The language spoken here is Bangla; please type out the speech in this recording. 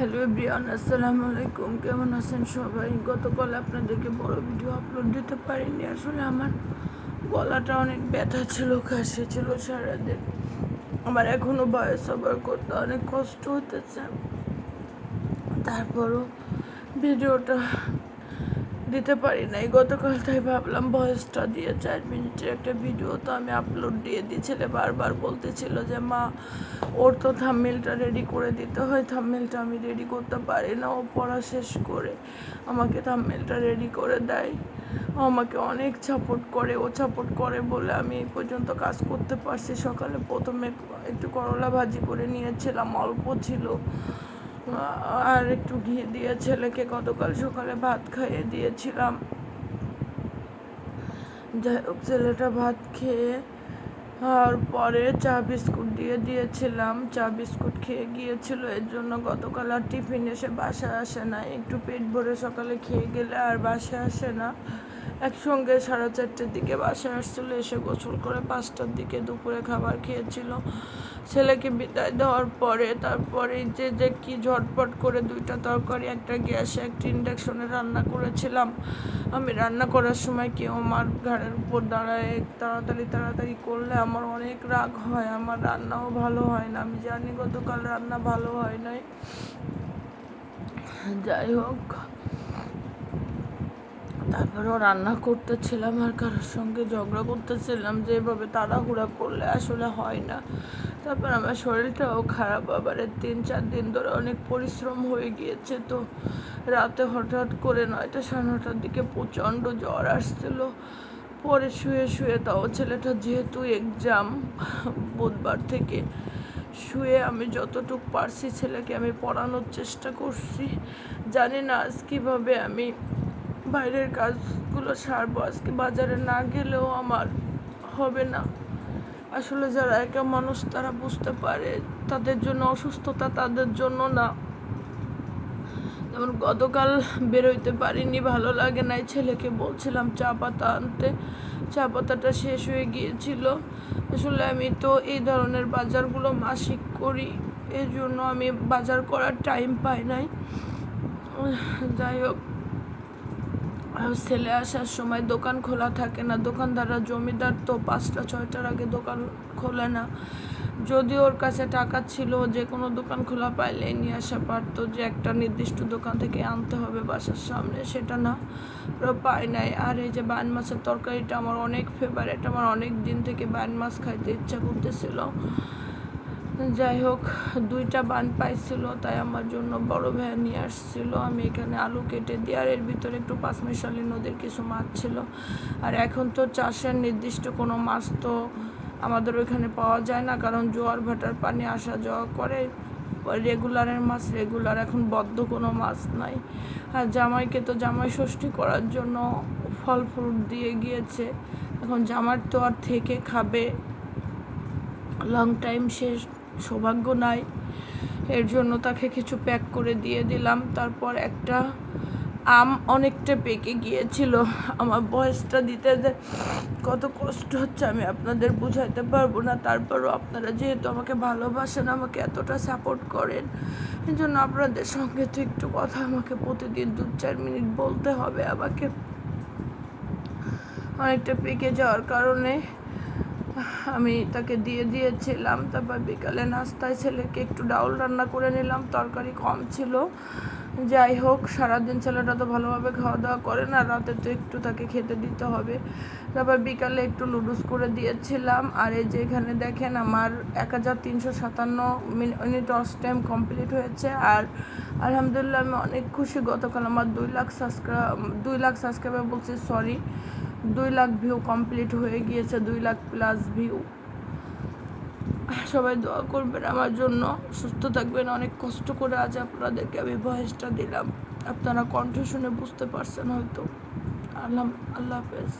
হ্যালো ব্রিয়ান আসসালামু আলাইকুম। কেমন আছেন সবাই? গতকাল আপনাদেরকে বড় ভিডিও আপলোড দিতে পারিনি। আসলে আমার গলাটা অনেক ব্যথা ছিল কাশি ছিল সারাদিন। আমার এখনও বয়স আবার করতে অনেক কষ্ট হতেছে তারপরও ভিডিওটা দিতে পারি নাই। গতকাল তাই ভাবলাম ভয়েসটা দিয়ে চার মিনিটের একটা ভিডিও তো আমি আপলোড দিয়ে দিই। ছেলে বারবার বলতেছিল যে, মা, ওর তো থামমেলটা রেডি করে দিতে হয়। থামমেলটা আমি রেডি করতে পারি না। ও পড়া শেষ করে আমাকে থামমেলটা রেডি করে দেয়। আমাকে অনেক সাপোর্ট করে। ও সাপোর্ট করে বলে আমি এই পর্যন্ত কাজ করতে পারছি। সকালে প্রথমে একটু করলা ভাজি করে নিয়েছিলাম। অল্প ছিল। আর একটু ঘি দিয়ে ছেলেকে গতকাল সকালে ভাত খাইয়ে দিয়েছিলাম। যাই হোক, ছেলেটা ভাত খেয়ে আর পরে চা বিস্কুট দিয়ে দিয়েছিলাম। চা বিস্কুট খেয়ে গিয়েছিল, এর জন্য গতকাল আর টিফিন এসে বাসায় আসে না। একটু পেট ভরে সকালে খেয়ে গেলে আর বাসায় আসে না। একসঙ্গে সাড়ে চারটের দিকে বাসায় আসছিল, এসে গোসল করে পাঁচটার দিকে দুপুরে খাবার খেয়েছিল। ছেলেকে বিদায় দেওয়ার পরে তারপরে যে যে কি ঝটপট করে দুইটা তরকারি, একটা গ্যাসে, একটা ইন্ডাকশনে রান্না করেছিলাম। আমি রান্না করার সময় কেউ আমার ঘাড়ের উপর দাঁড়ায়, তাড়াতাড়ি তাড়াতাড়ি করলে আমার অনেক রাগ হয়, আমার রান্নাও ভালো হয় না। আমি জানি গতকাল রান্না ভালো হয় নাই। যাই হোক তারপরেও রান্না করতেছিলাম আর কারোর সঙ্গে ঝগড়া করতেছিলাম যে এভাবে তাড়াহুড়া করলে আসলে হয় না। তারপর আমার শরীরটাও খারাপ, আবার তিন চার দিন ধরে অনেক পরিশ্রম হয়ে গিয়েছে তো। রাতে হঠাৎ করে নয়টা সাড়ে নটার দিকে প্রচণ্ড জ্বর আসছিল। পরে শুয়ে শুয়ে তাও ছেলেটা যেহেতু এক্সাম বুধবার থেকে, শুয়ে আমি যতটুকু পারছি ছেলেকে আমি পড়ানোর চেষ্টা করছি। জানি না আজ কীভাবে আমি বাইরের কাজগুলো সারবো। আজকে বাজারে না গেলেও আমার হবে না। আসলে যারা একা মানুষ, তারা বুঝতে পারে তাদের জন্য অসুস্থতা তাদের জন্য না। যেমন গতকাল বেরোইতে পারিনি, ভালো লাগে নাই ছেলেকে বলছিলাম চা পাতা আনতে। চা পাতাটা শেষ হয়ে গিয়েছিল। আসলে আমি তো এই ধরনের বাজারগুলো মাসিক করি এই জন্য আমি বাজার করার টাইম পাই নাই। যাই হোক ছেলে আসার সময় দোকান খোলা থাকে না। দোকানদাররা জমিদার তো পাঁচটা, ছয়টার আগে দোকান খোলে না। যদি ওর কাছে টাকা ছিল, যে কোনো দোকান খোলা পাইলে নিয়ে আসা পারতো যে একটা নির্দিষ্ট দোকান থেকে আনতে হবে বাসার সামনে, সেটা না। পায় নাই। আর এই যে বান মাছের তরকারিটা আমার অনেক ফেভারেট আমার অনেক দিন থেকে বান মাছ খাইতে ইচ্ছা করতেছিল। যাই হোক, দুইটা বান পাইছিল, তাই আমার জন্য বড় ভাইয়া নিয়ে আসছিল। আমি এখানে আলু কেটে দিই আর এর ভিতরে একটু পাঁচমিশালি নদীর কিছু মাছ ছিল। আর এখন তো চাষের নির্দিষ্ট কোনো মাছ তো আমাদের ওইখানে পাওয়া যায় না, কারণ জোয়ার ভাটার পানি আসা যাওয়া করে। রেগুলারের মাছ রেগুলার, এখন বদ্ধ কোনো মাছ নাই। আর জামাইকে তো জামাই ষষ্ঠী করার জন্য ফল ফ্রুট দিয়ে গিয়েছে। এখন জামার তো আর থেকে খাবে। লং টাইম শেষ। সৌভাগ্য নাই। এর জন্য তাকে কিছু প্যাক করে দিয়ে দিলাম। তারপর একটা আম অনেকটা পেকে গিয়েছিল। আমার বয়সটা দিতে যে কত কষ্ট হচ্ছে, আমি আপনাদের বুঝাইতে পারব না। তারপরও আপনারা যেহেতু আমাকে ভালোবাসেন, আমাকে এতটা সাপোর্ট করেন এই জন্য আপনাদের সঙ্গে তো একটু কথা আমাকে প্রতিদিন দু চার মিনিট বলতে হবে আমাকে। অনেকটা পেকে যাওয়ার কারণে আমি তাকে দিয়ে দিয়েছিলাম, তারপর বিকালে নাস্তায় ছেলেকে একটু ডাউল রান্না করে নিলাম, তরকারি কম ছিল। যাই হোক, সারাদিন ছেলেটা তো ভালোভাবে খাওয়া দাওয়া করে না, রাতে তো একটু তাকে খেতে দিতে হবে। তারপর বিকালে একটু লুডুস করে দিয়েছিলাম, আর এই যে এখানে দেখেন আমার এক হাজার তিনশো সাতান্ন মিনিট অস টাইম কমপ্লিট হয়েছে, আর আলহামদুলিল্লাহ আমি অনেক খুশি। গতকাল আমার দুই লাখ সাবস্ক্রাইব দুই লাখ সাবস্ক্রাইবার বলছি সরি। দুই লাখ ভিউ কমপ্লিট হয়ে গিয়েছে, দুই লাখ প্লাস ভিউ সবাই দোয়া করবেন আমার জন্য। সুস্থ থাকবেন, অনেক কষ্ট করে আজ আপনাদেরকে আমি ভয়েসটা দিলাম। আপনারা কণ্ঠ শুনে বুঝতে পারছেন হয়তো। আল্লাহ আল্লাহ হাফেজ।